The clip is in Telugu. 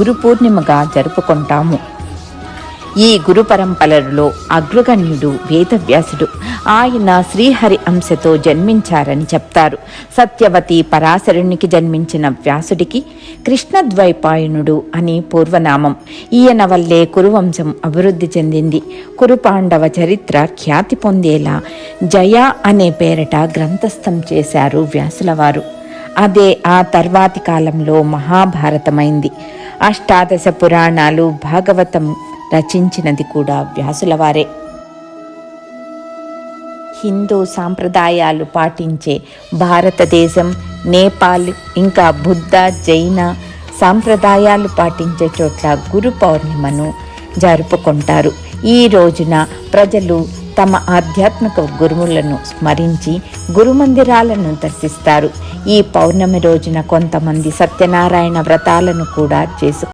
గురు పూర్ణిమగా జరుపుకుంటాము. ఈ గురు పరంపరలో అగ్రగణ్యుడు వేదవ్యాసుడు ఆయన శ్రీహరి అంశతో జన్మించారని చెప్తారు. సత్యవతి పరాశరునికి జన్మించిన వ్యాసుడికి కృష్ణద్వైపాయనుడు అని పూర్వనామం. ఈయన వల్లే కురువంశం అభివృద్ధి చెందింది. కురుపాండవ చరిత్ర ఖ్యాతి పొందేలా జయ అనే పేరట గ్రంథస్థం చేశారు వ్యాసులవారు. అదే ఆ తర్వాతి కాలంలో మహాభారతమైంది. అష్టాదశ పురాణాలు భాగవతం రచించినది కూడా వ్యాసులవారే హిందూ సాంప్రదాయాలు పాటించే భారతదేశం నేపాల్ ఇంకా బుద్ధ జైన సాంప్రదాయాలు పాటించే చోట్ల గురు పౌర్ణిమను జరుపుకుంటారు. ఈ రోజున ప్రజలు తమ ఆధ్యాత్మిక గురువులను స్మరించి గురుమందిరాలను దర్శిస్తారు. ఈ పౌర్ణమి రోజున కొంతమంది సత్యనారాయణ వ్రతాలను కూడా చేసు